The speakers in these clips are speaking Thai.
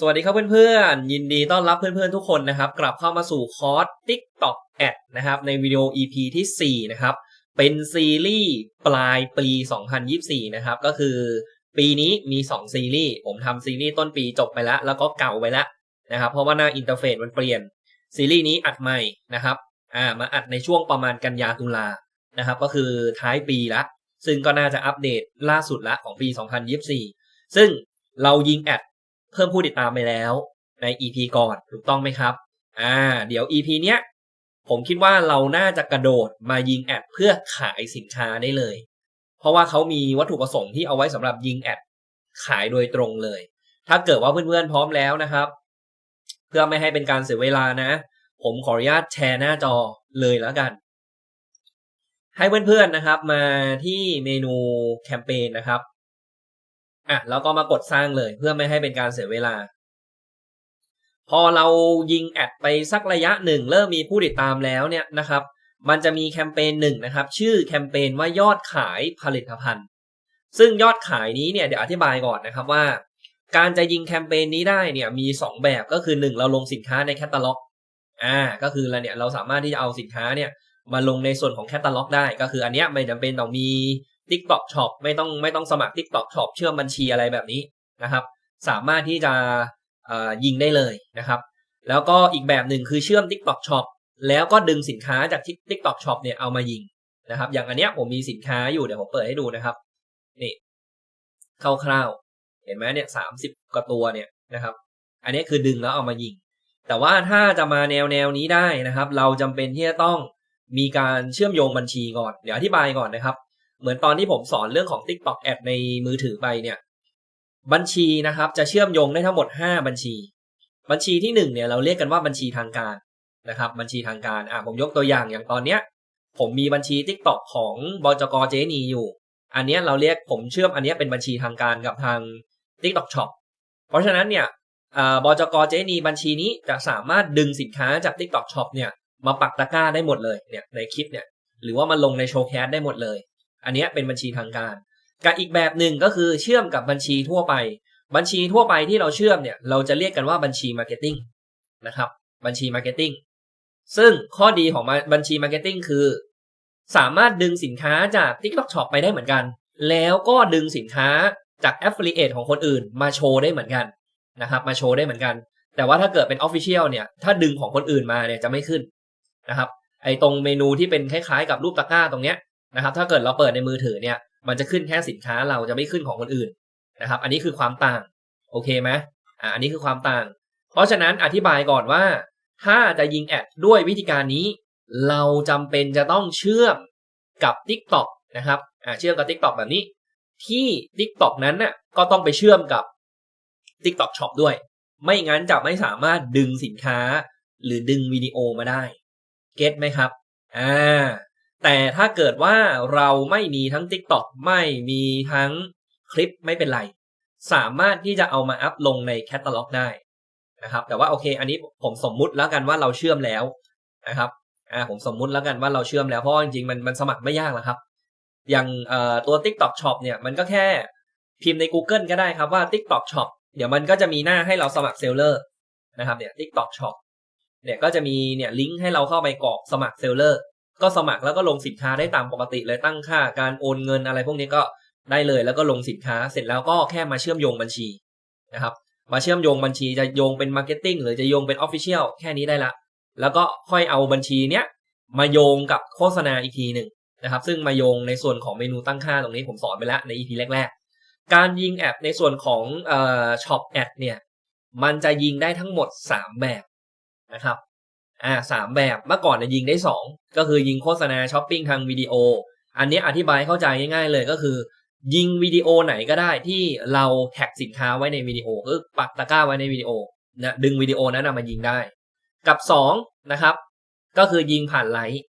สวัสดีครับเพื่อนๆ ยินดีต้อนรับเพื่อนๆทุกคนนะครับ กลับเข้ามาสู่คอร์ส TikTok Ad นะครับในวิดีโอ EP ที่ 4 นะครับ เป็นซีรีส์ปลายปี 2024 นะครับ ก็คือปีนี้มี 2 ซีรีส์ ผมทำซีรีส์ต้นปีจบไปแล้ว แล้วก็เก่าไปแล้วนะครับ เพราะว่าหน้าอินเทอร์เฟซมันเปลี่ยน ซีรีส์นี้อัดใหม่นะครับอ่ามาอัดในช่วงประมาณกันยาตุลานะครับ ก็คือท้ายปีละ ซึ่งก็น่าจะอัปเดตล่าสุดละของปี 2024 ซึ่งเรายิงแอด เพิ่มผู้ติดตามไปแล้วใน EP ก่อนถูกต้องไหมครับ อ่า เดี๋ยว EP เนี้ยผมคิดว่าเราน่าจะกระโดดมายิงแอดเพื่อขายสินค้าได้เลย เพราะว่าเขามีวัตถุประสงค์ที่เอาไว้สำหรับยิงแอดขายโดยตรงเลย ถ้าเกิดว่าเพื่อนๆพร้อมแล้วนะครับ เพื่อไม่ให้เป็นการเสียเวลานะ ผมขออนุญาตแชร์หน้าจอเลยแล้วกัน ให้เพื่อนๆนะครับมาที่เมนูแคมเปญนะครับ อะแล้วก็มากดสร้างเลยเพื่อไม่ให้เป็นการเสียเวลา พอเรายิงแอดไปสักระยะหนึ่งเริ่มมีผู้ติดตามแล้วเนี่ยนะครับ มันจะมีแคมเปญหนึ่งนะครับ ชื่อแคมเปญว่ายอดขายผลิตภัณฑ์ ซึ่งยอดขายนี้เนี่ยเดี๋ยวอธิบายก่อนนะครับว่า การจะยิงแคมเปญนี้ได้เนี่ยมี 2 แบบก็คือ 1 เราลงสินค้าในแคตตาล็อกอ่าก็คือเราเนี่ยเราสามารถที่จะเอาสินค้าเนี่ยมาลงในส่วนของแคตตาล็อกได้ก็คืออันเนี้ยไม่จำเป็นต้องมี TikTok Shop ไม่ต้องไม่ต้องสมัคร TikTok Shop เชื่อมบัญชีอะไรแบบนี้นะครับ สามารถที่จะยิงได้เลยนะครับ แล้วก็อีกแบบหนึ่งคือเชื่อม TikTok Shop แล้วก็ดึงสินค้าจาก TikTok Shop เนี่ยเอามายิงนะครับ อย่างอันเนี้ยผมมีสินค้าอยู่เดี๋ยวผมเปิดให้ดูนะครับนี่คร่าวๆเห็นไหมเนี่ยสามสิบกว่าตัวเนี่ยนะครับ อันนี้คือดึงแล้วเอามายิง แต่ว่าถ้าจะมาแนวแนวนี้ได้นะครับ เราจำเป็นที่จะต้องมีการเชื่อมโยงบัญชีก่อน เดี๋ยวอธิบายก่อนนะครับ เหมือนตอนที่ผมสอนเรื่องของ TikTok Ad ในมือถือไปเนี่ย บัญชีนะครับจะเชื่อมโยงได้ทั้งหมด 5 บัญชี บัญชีที่ 1 เนี่ยเราเรียกกันว่าบัญชีทางการนะครับ บัญชีทางการอะผมยกตัวอย่างอย่างตอนเนี้ย ผมมีบัญชี TikTok ของบจกเจนีอยู่ อันเนี้ยเราเรียกผมเชื่อมอันเนี้ยเป็นบัญชีทางการกับทาง TikTok Shop เพราะฉะนั้นเนี่ยบจกเจนีบัญชีนี้จะสามารถดึงสินค้าจาก TikTok Shop เนี่ยมาปักตะกร้าได้หมดเลยเนี่ยในคลิปเนี่ยหรือว่ามาลงในโชว์แคสได้หมดเลย อันนี้เป็นบัญชีทางการ กับอีกแบบหนึ่งก็คือเชื่อมกับบัญชีทั่วไป บัญชีทั่วไปที่เราเชื่อมเนี่ยเราจะเรียกกันว่าบัญชีมาร์เก็ตติ้งนะครับบัญชีมาร์เก็ตติ้งซึ่งข้อดีของบัญชีมาร์เก็ตติ้งคือ สามารถดึงสินค้าจาก TikTok Shop ไปได้เหมือนกัน แล้วก็ดึงสินค้าจาก Affiliate ของคนอื่น มาโชว์ได้เหมือนกันนะครับมาโชว์ได้เหมือนกัน แต่ว่าถ้าเกิดเป็น Official เนี่ยถ้าดึงของคนอื่นมาเนี่ยจะไม่ขึ้นนะครับไอ้ตรงเมนูที่เป็นคล้ายๆ กับรูปตะกร้าตรงเนี้ย นะครับ ถ้าเกิดเราเปิดในมือถือเนี่ย มันจะขึ้นแค่สินค้าเราจะไม่ขึ้นของคนอื่นนะครับ อันนี้คือความต่าง โอเคไหมอ่าอันนี้คือความต่าง เพราะฉะนั้นอธิบายก่อนว่า ถ้าจะยิงแอดด้วยวิธีการนี้ เราจำเป็นจะต้องเชื่อมกับ TikTok นะครับอ่าเชื่อมกับ TikTok แบบนี้ ที่ TikTok นั้นน่ะก็ต้องไปเชื่อมกับ TikTok Shop ด้วย ไม่งั้นจะไม่สามารถดึงสินค้า หรือดึงวิดีโอมาได้เก็ตไหมครับอ่า แต่ถ้าเกิดว่าเราไม่มีทั้ง TikTok ไม่มีทั้งคลิปไม่เป็นไร สามารถที่จะเอามาอัพลงในแคตตาล็อกได้นะครับ แต่ว่าโอเค อันนี้ผมสมมุติแล้วกันว่าเราเชื่อมแล้วนะครับอ่าผมสมมุติแล้วกันว่าเราเชื่อมแล้ว เพราะจริงๆมันมันสมัครไม่ยากหรอกครับ อย่างเอ่อตัว TikTok Shop เนี่ยมันก็แค่พิมพ์ใน Google ก็ได้ครับว่า TikTok Shop เดี๋ยวมันก็จะมีหน้าให้เราสมัครเซลเลอร์นะครับเนี่ย TikTok Shop เนี่ยก็จะมีเนี่ยลิงก์ให้เราเข้าไปกรอกสมัครเซลเลอร์ ก็สมัครแล้วก็ลงสินค้าได้ตามปกติเลยตั้งค่าการโอนเงินอะไรพวกนี้ก็ได้เลยแล้วก็ลงสินค้าเสร็จแล้วก็แค่มาเชื่อมโยงบัญชีนะครับ มาเชื่อมโยงบัญชีจะโยงเป็นมาร์เก็ตติ้งหรือจะโยงเป็นออฟฟิเชียลแค่นี้ได้ละ แล้วก็ค่อยเอาบัญชีเนี้ยมาโยงกับโฆษณาอีกทีหนึ่งนะครับ ซึ่งมาโยงในส่วนของเมนูตั้งค่าตรงนี้ผมสอนไปแล้วใน EP แรกๆ การยิงแอดในส่วนของเอ่อช็อปแอดเนี่ยมันจะยิงได้ทั้งหมด 3 แบบนะครับ อ่าสามแบบเมื่อก่อนเนี่ยยิงได้สองก็คือยิงโฆษณาช้อปปิ้งทางวิดีโอ อันนี้อธิบายเข้าใจง่ายๆเลยก็คือ ยิงวิดีโอไหนก็ได้ที่เราแท็กสินค้าไว้ในวิดีโอคือปักตะกร้าไว้ในวิดีโอนะดึงวิดีโอนั้นมายิงได้ กับสองนะครับ ก็คือยิงผ่านไลค์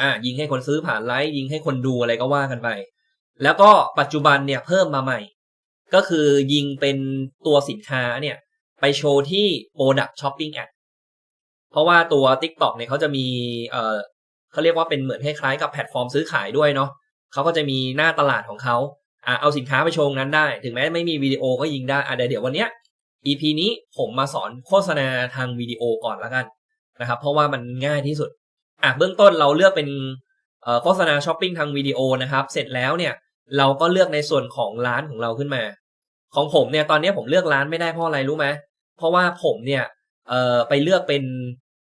อ่ายิงให้คนซื้อผ่านไลค์ยิงให้คนดูอะไรก็ว่ากันไป แล้วก็ปัจจุบันเนี่ยเพิ่มมาใหม่ ก็คือยิงเป็นตัวสินค้าเนี่ยไปโชว์ที่ Product Shopping Ad เพราะว่าตัว TikTok เนี่ยเขาจะมีเอ่อเขาเรียกว่าเป็นเหมือนคล้ายๆกับแพลตฟอร์มซื้อขายด้วยเนาะเขาก็จะมีหน้าตลาดของเขาอ่าเอาสินค้าไปโชว์นั้นได้ ถึงแม้ไม่มีวิดีโอก็ยิงได้อ่าเดี๋ยววันเนี้ย EP นี้ผมมาสอนโฆษณาทางวิดีโอก่อนละกันนะครับ เพราะว่ามันง่ายที่สุดอะเบื้องต้นเราเลือกเป็นโฆษณาช้อปปิ้งทางวิดีโอนะครับ เสร็จแล้วเนี่ยเราก็เลือกในส่วนของร้านของเราขึ้นมา ของผมเนี่ยตอนนี้ผมเลือกร้านไม่ได้เพราะอะไรรู้ไหมเพราะว่าผมเนี่ย เอ่อไปเลือกเป็น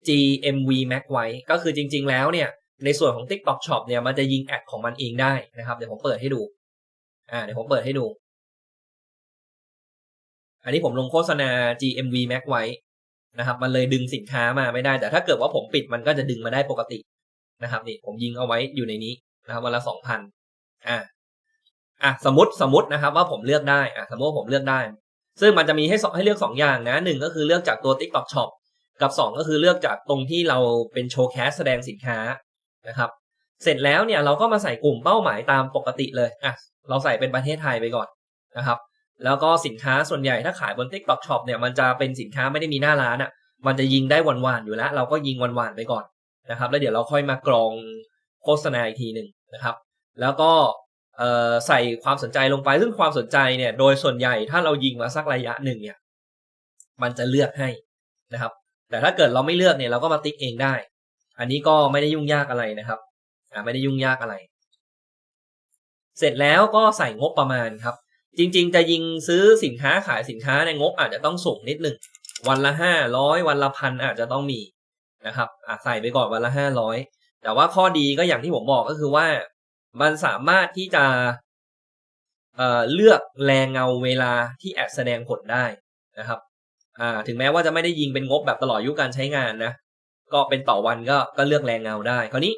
GMV Max ไว้ ก็คือจริง ๆ แล้วเนี่ย ในส่วนของ TikTok Shop เนี่ยมันจะยิงแอดของมันเองได้นะครับ เดี๋ยวผมเปิดให้ดู อ่า เดี๋ยวผมเปิดให้ดู อันนี้ผมลงโฆษณา GMV Max ไว้นะครับ มันเลยดึงสินค้ามาไม่ได้ แต่ถ้าเกิดว่าผมปิดมันก็จะดึงมาได้ปกตินะครับนี่ผมยิงเอาไว้อยู่ในนี้นะครับวันละสองพันอ่าอะสมมติสมมตินะครับว่าผมเลือกได้อะสมมติว่าผมเลือกได้ ซึ่งมันจะมีให้สองให้เลือกสองอย่างนะหนึ่งก็คือเลือกจากตัว TikTok Shop กับสองก็คือเลือกจากตรงที่เราเป็นโชว์แคสแสดงสินค้านะครับเสร็จแล้วเนี่ยเราก็มาใส่กลุ่มเป้าหมายตามปกติเลยอะเราใส่เป็นประเทศไทยไปก่อนนะครับ แล้วก็สินค้าส่วนใหญ่ถ้าขายบน TikTok Shop เนี่ยมันจะเป็นสินค้าไม่ได้มีหน้าร้านอะมันจะยิงได้วันๆอยู่แล้ว เราก็ยิงวันๆไปก่อนนะครับ แล้วเดี๋ยวเราค่อยมากรองโฆษณาอีกทีหนึ่งนะครับ แล้วก็ ใส่ความสนใจลงไป ซึ่งความสนใจเนี่ย โดยส่วนใหญ่ถ้าเรายิงมาสักระยะหนึ่งเนี่ย มันจะเลือกให้นะครับ แต่ถ้าเกิดเราไม่เลือกเนี่ยเราก็มาติ๊กเองได้ อันนี้ก็ไม่ได้ยุ่งยากอะไรนะครับอ่าไม่ได้ยุ่งยากอะไร เสร็จแล้วก็ใส่งบประมาณครับ จริง ๆ จะยิงซื้อสินค้าขายสินค้าในงบอาจจะต้องสูงนิดหนึ่งวันละห้าร้อยวันละพันอาจจะต้องมีนะครับอะใส่ไปก่อนวันละห้าร้อยแต่ว่าข้อดีก็อย่างที่ผมบอกก็คือว่า มันสามารถที่จะเเลือกแรงเงาเวลาที่แอดแสดงผลได้นะครับอ่าถึงแม้ว่าจะไม่ได้ยิงเป็นงบแบบตลอดอายุการใช้งานนะ ก็เป็นต่อวันก็ก็เลือกแรงเงาได้ คราวนี้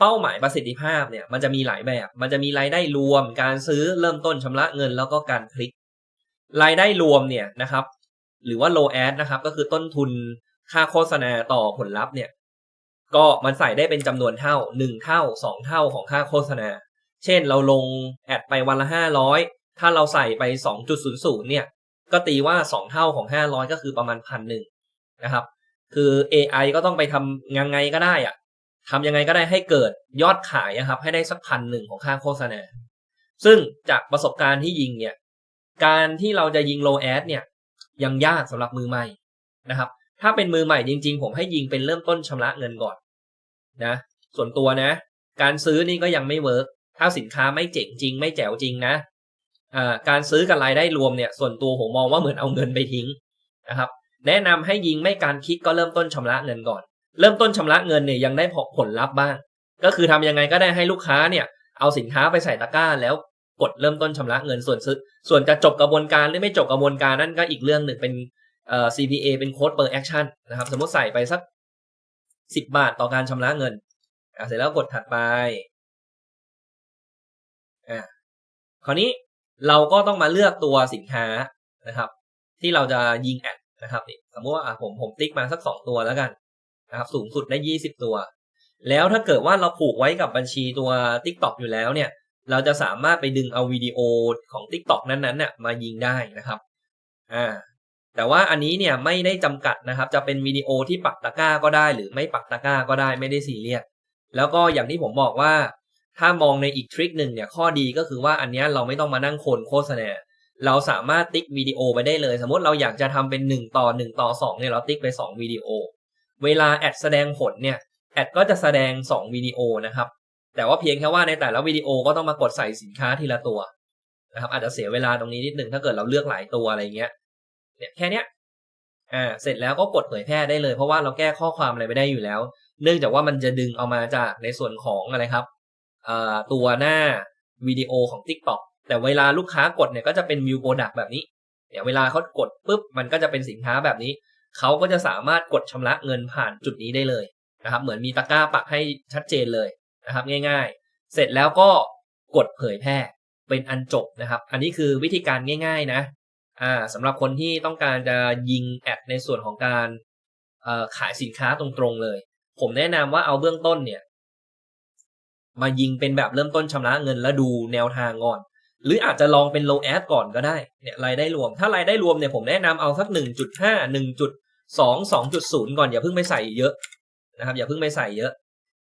เป้าหมายประสิทธิภาพเนี่ยมันจะมีหลายแบบ มันจะมีรายได้รวม การซื้อเริ่มต้นชำระเงินแล้วก็การคลิก รายได้รวมเนี่ยนะครับ หรือว่า low ad นะครับ ก็คือต้นทุนค่าโฆษณาต่อผลลัพธ์เนี่ย ก็มันใส่ได้เป็นจำนวนเท่าหนึ่งเท่าสองเท่าของค่าโฆษณา เช่นเราลงแอดไปวันละห้าร้อยถ้าเราใส่ไปสองจุดศูนย์ศูนย์เนี่ย ก็ตีว่าสองเท่าของห้าร้อยก็คือประมาณพันหนึ่งนะครับ คือ AI ก็ต้องไปทำยังไงก็ได้อะทำยังไงก็ได้ให้เกิดยอดขายนะครับ ให้ได้สักพันหนึ่งของค่าโฆษณา ซึ่งจากประสบการณ์ที่ยิงเนี่ย การที่เราจะยิง low ad เนี่ย ยังยากสำหรับมือใหม่นะครับ ถ้าเป็นมือใหม่จริง ๆ ผมให้ยิงเป็นเริ่มต้นชำระเงินก่อน นะส่วนตัวนะ การซื้อนี่ก็ยังไม่เวิร์กถ้าสินค้าไม่เจ๋งจริง ไม่แจ๋วจริงนะอ่าการซื้อกับรายได้รวมเนี่ย ส่วนตัวผมมองว่าเหมือนเอาเงินไปทิ้งนะครับ แนะนำให้ยิงไม่การคลิกก็เริ่มต้นชำระเงินก่อน เริ่มต้นชำระเงินเนี่ยยังได้ผลลัพธ์บ้าง ก็คือทำยังไงก็ได้ให้ลูกค้าเนี่ย เอาสินค้าไปใส่ตะกร้า แล้วกดเริ่มต้นชำระเงินส่วนซื้อส่วนจะจบกระบวนการหรือไม่จบกระบวนการนั่นก็อีกเรื่องหนึ่งเป็นเอ่อ CPA เป็นโค้ด per action นะครับ สมมติใส่ไปสัก สิบบาทต่อการชำระเงินอะเสร็จแล้วกดถัดไปอ่าคราวนี้เราก็ต้องมาเลือกตัวสินค้านะครับ ที่เราจะยิงแอดนะครับนี่สมมติว่าผมผมติ๊กมาสักสองตัวแล้วกันนะครับ สูงสุดได้ยี่สิบตัว แล้วถ้าเกิดว่าเราผูกไว้กับบัญชีตัว TikTok อยู่แล้วเนี่ย เราจะสามารถไปดึงเอาวิดีโอของ TikTok นั้นๆเนี่ยมายิงได้นะครับ อ่า แต่ว่าอันนี้เนี่ยไม่ได้จำกัดนะครับ จะเป็นวิดีโอที่ปักตะกร้าก็ได้ หรือไม่ปักตะกร้าก็ได้ไม่ได้ซีเรียสแล้วก็อย่างที่ผมบอกว่า ถ้ามองในอีกทริคหนึ่งเนี่ยข้อดีก็คือว่าอันเนี้ยเราไม่ต้องมานั่งโคนโฆษณาเราสามารถติ๊กวิดีโอไปได้เลย สมมติเราอยากจะทำเป็น 1 ต่อ 1 ต่อ 2เนี่ยเราติ๊กไป 2 วิดีโอ เวลาแอดแสดงผลเนี่ยแอดก็จะแสดง 2 วิดีโอนะครับ แต่ว่าเพียงแค่ว่าในแต่ละวิดีโอก็ต้องมากดใส่สินค้าทีละตัวนะครับอาจจะเสียเวลาตรงนี้นิดนึงถ้าเกิดเราเลือกหลายตัวอะไรเงี้ย เนี่ยแค่เนี้ยอ่าเสร็จแล้วก็กดเผยแพร่ได้เลย เพราะว่าเราแก้ข้อความอะไรไม่ได้อยู่แล้ว เนื่องจากว่ามันจะดึงเอามาจากในส่วนของอะไรครับอ่าตัวหน้าวิดีโอของ TikTok แต่เวลาลูกค้ากดเนี่ยก็จะเป็น View Product แบบนี้เดี๋ยเวลาเขากดปุ๊บมันก็จะเป็นสินค้าแบบนี้เขาก็จะสามารถกดชำระเงินผ่านจุดนี้ได้เลยนะครับเหมือนมีตะกร้าปักให้ชัดเจนเลยนะครับ ง่าย ๆ เสร็จแล้วก็กดเผยแพร่เป็นอันจบนะครับ อันนี้คือวิธีการง่าย ๆ นะ อ่าสำหรับคนที่ต้องการจะยิงแอดในส่วนของการขายสินค้าตรงๆเลย ผมแนะนำว่าเอาเบื้องต้นเนี่ย มายิงเป็นแบบเริ่มต้นชำระเงินแล้วดูแนวทางก่อน หรืออาจจะลองเป็น low ad ก่อนก็ได้เนี่ยรายได้รวม ถ้ารายได้รวมเนี่ยผมแนะนำเอาสัก 1.5 1.2 2.0 ก่อนอย่าเพิ่งไปใส่เยอะนะครับ อย่าเพิ่งไปใส่เยอะ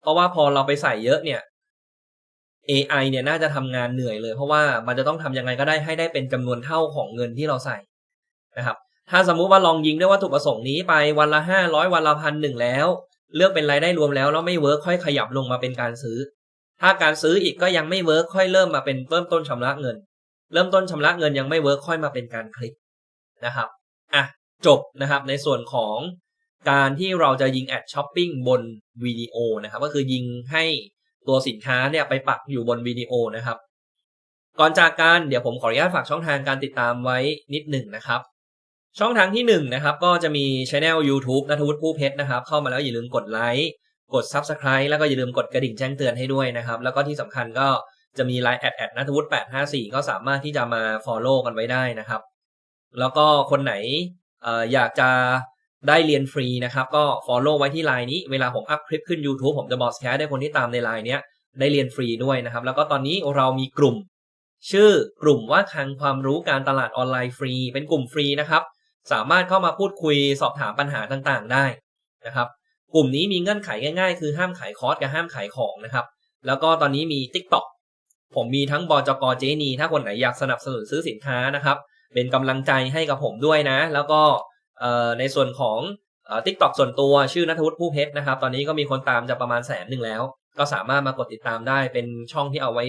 เพราะว่าพอเราไปใส่เยอะเนี่ย AI เนี่ยน่าจะทำงานเหนื่อยเลย เพราะว่ามันจะต้องทำยังไงก็ได้ให้ได้เป็นจำนวนเท่าของเงินที่เราใส่นะครับ ถ้าสมมุติว่าลองยิงด้วยวัตถุประสงค์นี้ไปวันละห้าร้อยวันละพันหนึ่งแล้ว เลือกเป็นรายได้รวมแล้วแล้วไม่เวิร์คค่อยขยับลงมาเป็นการซื้อ ถ้าการซื้ออีกก็ยังไม่เวิร์คค่อยเริ่มมาเป็นเริ่มต้นชำระเงิน เริ่มต้นชำระเงินยังไม่เวิร์คค่อยมาเป็นการคลิกนะครับอะจบนะครับในส่วนของการที่เราจะยิงแอดช้อปปิ้งบนวิดีโอนะครับก็คือยิงให้ ตัวสินค้าเนี่ยไปปักอยู่บนวิดีโอนะครับ ก่อนจากการเดี๋ยวผมขออนุญาตฝากช่องทางการติดตามไว้นิดหนึ่งนะครับ ช่องทางที่1นงนะครับก็จะมีช anel YouTube นัทวุฒิผู้เพชรนะครับ เข้ามาแล้วอย่าลืมกดไลค์กด Subscribe แล้วก็อย่าลืมกดกระดิ่งแจ้งเตือนให้ด้วยนะครับ แล้วก็ที่สำคัญก็จะมี Line แอดแอดนัทวุฒิ854 ก็สามารถที่จะมา Follow กันไว้ได้นะครับ แล้วก็คนไหนอออยากจะ ได้เรียนฟรีนะครับ ก็ Follow ไว้ที่ Line นี้เวลาผมอัพคลิปขึ้น YouTube ผมจะบอกแชร์ให้คนที่ตามใน Line เนี้ยได้เรียนฟรีด้วยนะครับ แล้วก็ตอนนี้เรามีกลุ่ม ชื่อกลุ่มว่าคลังความรู้การตลาดออนไลน์ฟรี เป็นกลุ่มฟรีนะครับ สามารถเข้ามาพูดคุยสอบถามปัญหาต่างๆ ได้นะครับ กลุ่มนี้มีเงื่อนไขง่าย ๆ คือห้ามขายคอร์สกับห้ามขายของนะครับ แล้วก็ตอนนี้มี TikTok ผมมีทั้งบจกเจนีถ้าคนไหนอยากสนับสนุนซื้อสินค้านะครับ เป็นกำลังใจให้กับผมด้วยนะ แล้วก็ ในส่วนของเอ่อ TikTok ส่วนตัวชื่อนัทวุฒิผู้เพชรนะครับ ตอนนี้ก็มีคนตามจะประมาณแสนหนึ่งแล้ว ก็สามารถมากดติดตามได้เป็นช่องที่เอาไว้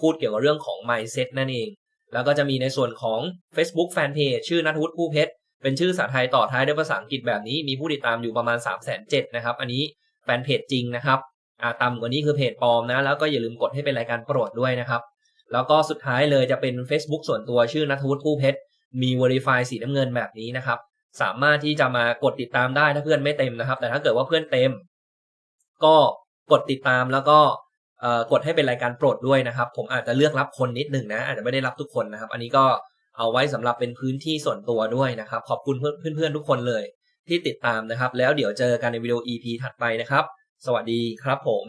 พูดเกี่ยวกับเรื่องของ mindset นั่นเอง แล้วก็จะมีในส่วนของ Facebook Fanpage ชื่อนัทวุฒิผู้เพชรเป็นชื่อภาษาไทยต่อท้ายด้วยภาษาอังกฤษแบบนี้มีผู้ติดตามอยู่ประมาณ 3 7 0 0 0นะครับ อันนี้แฟนเพจจริงนะครับอาต่ำกว่านี้คือเพจปลอมนะ แล้วก็อย่าลืมกดให้เป็นรายการโปรดด้วยนะครับ แล้วก็สุดท้ายเลยจะเป็น Facebook ส่วนตัวชื่อนัทวุฒิผู้เพชรมี Verify สีน้ำเงินแบบนี้นะครับ สามารถที่จะมากดติดตามได้ถ้าเพื่อนไม่เต็มนะครับ แต่ถ้าเกิดว่าเพื่อนเต็ม ก็กดติดตามแล้วก็กดให้เป็นรายการโปรดด้วยนะครับ ผมอาจจะเลือกรับคนนิดหนึ่งนะ อาจจะไม่ได้รับทุกคนนะครับ อันนี้ก็เอาไว้สำหรับเป็นพื้นที่ส่วนตัวด้วยนะครับ ขอบคุณเพื่อนเพื่อนๆทุกคนเลย ที่ติดตามนะครับ แล้วเดี๋ยวเจอกันในวิดีโอ EP ถัดไปนะครับ สวัสดีครับผม